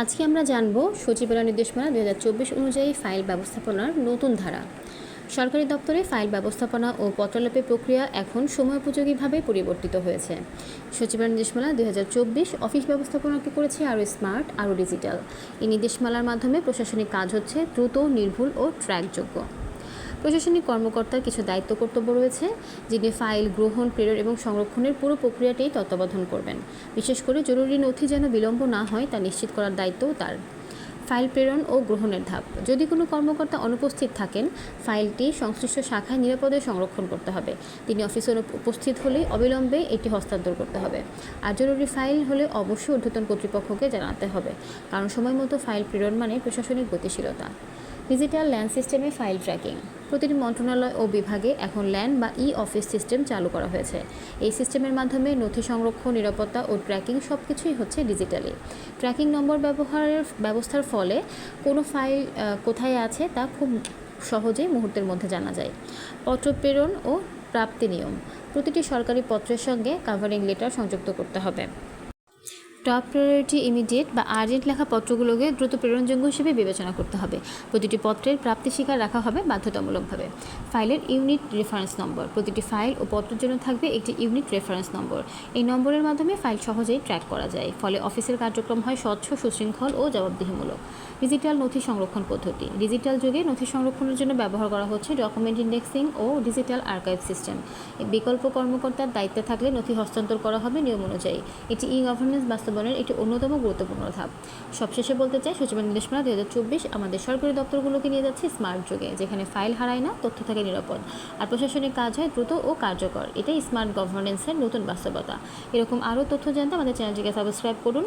আজকে আমরা জানব সচিবালয় নির্দেশমালা দু হাজার চব্বিশ অনুযায়ী ফাইল ব্যবস্থাপনার নতুন ধারা। সরকারি দপ্তরে ফাইল ব্যবস্থাপনা ও পত্রলাপের প্রক্রিয়া এখন সময়োপযোগীভাবে পরিবর্তিত হয়েছে। সচিবালয় নির্দেশমালা দু হাজার চব্বিশ অফিস ব্যবস্থাপনাকে করেছে? আরও স্মার্ট, আরও ডিজিটাল। এই নির্দেশমালার মাধ্যমে প্রশাসনিক কাজ হচ্ছে দ্রুত, নির্ভুল ও ট্র্যাকযোগ্য। প্রশাসনিক কর্মকর্তার কিছু দায়িত্ব কর্তব্য রয়েছে, যিনি ফাইল গ্রহণ, প্রেরণ এবং সংরক্ষণের পুরো প্রক্রিয়াটাই তত্ত্বাবধান করবেন। বিশেষ করে জরুরি নথি যেন বিলম্ব না হয় তা নিশ্চিত করার দায়িত্বও তার। ফাইল প্রেরণ ও গ্রহণের ধাপ। যদি কোনো কর্মকর্তা অনুপস্থিত থাকেন, ফাইলটি সংশ্লিষ্ট শাখায় নিরাপদে সংরক্ষণ করতে হবে। তিনি অফিসে উপস্থিত হলে অবিলম্বে এটি হস্তান্তর করতে হবে। আর জরুরি ফাইল হলে অবশ্যই ঊর্ধ্বতন কর্তৃপক্ষকে জানাতে হবে, কারণ সময় মতো ফাইল প্রেরণ মানে প্রশাসনিক গতিশীলতা। ডিজিটাল ল্যান্ড সিস্টেমে ফাইল ট্র্যাকিং প্রতিটি মন্ত্রণালয় ও বিভাগে এখন ল্যান্ড বা ই অফিস সিস্টেম চালু করা হয়েছে। এই সিস্টেমের মাধ্যমে নথি সংরক্ষণ, নিরাপত্তা ও ট্র্যাকিং সব কিছুই হচ্ছে ডিজিটালি ট্র্যাকিং নম্বর ব্যবহারের ব্যবস্থার ফলে কোনো ফাইল কোথায় আছে তা খুব সহজেই মুহূর্তের মধ্যে জানা যায়। পত্র প্রেরণ ও প্রাপ্তি নিয়ম। প্রতিটি সরকারি পত্রের সঙ্গে কাভারিং লেটার সংযুক্ত করতে হবে। টপ প্রায়োরিটি ইমিডিয়েট বা আর্জেন্ট লেখা পত্রগুলোকে দ্রুত প্রেরণযোগ্য হিসেবে বিবেচনা করতে হবে। প্রতিটি পত্রের প্রাপ্তি স্বীকার রাখা হবে বাধ্যতামূলকভাবে। ফাইলের ইউনিট রেফারেন্স নম্বর প্রতিটি ফাইল ও পত্রের জন্য থাকবে একটি ইউনিট রেফারেন্স নম্বর এই নম্বরের মাধ্যমে ফাইল সহজেই ট্র্যাক করা যায়, ফলে অফিসের কার্যক্রম হয় স্বচ্ছ, সুশৃঙ্খল ও জবাবদিহিমূলক। ডিজিটাল নথি সংরক্ষণ পদ্ধতি। ডিজিটাল যুগে নথি সংরক্ষণের জন্য ব্যবহার করা হচ্ছে ডকুমেন্ট ইন্ডেক্সিং ও ডিজিটাল আর্কাইভ সিস্টেম বিকল্প কর্মকর্তার দায়িত্বে থাকলে নথি হস্তান্তর করা হবে নিয়ম অনুযায়ী। এটি ই গভর্নেন্স বাস্তবায়নের একটি অন্যতম গুরুত্বপূর্ণ ধাপ। সবশেষে বলতে চাই, সচিবের নির্দেশনা দু হাজার চব্বিশ আমাদের সরকারি দপ্তরগুলোকে নিয়ে যাচ্ছে স্মার্ট যুগে, যেখানে ফাইল হারায় না, তথ্য থাকে নিরাপদ আর প্রশাসনিক কাজ হয় দ্রুত ও কার্যকর। এটাই স্মার্ট গভর্নেন্সের নতুন বাস্তবতা। এরকম আরও তথ্য জানতে আমাদের চ্যানেলটিকে সাবস্ক্রাইব করুন,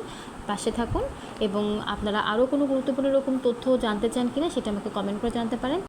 পাশে থাকুন এবং আপনারা আরও কোনো গুরুত্বপূর্ণ রকম তথ্য জানতে চান কিনা সেটা আমাকে কমেন্ট করে জানাতে পারেন।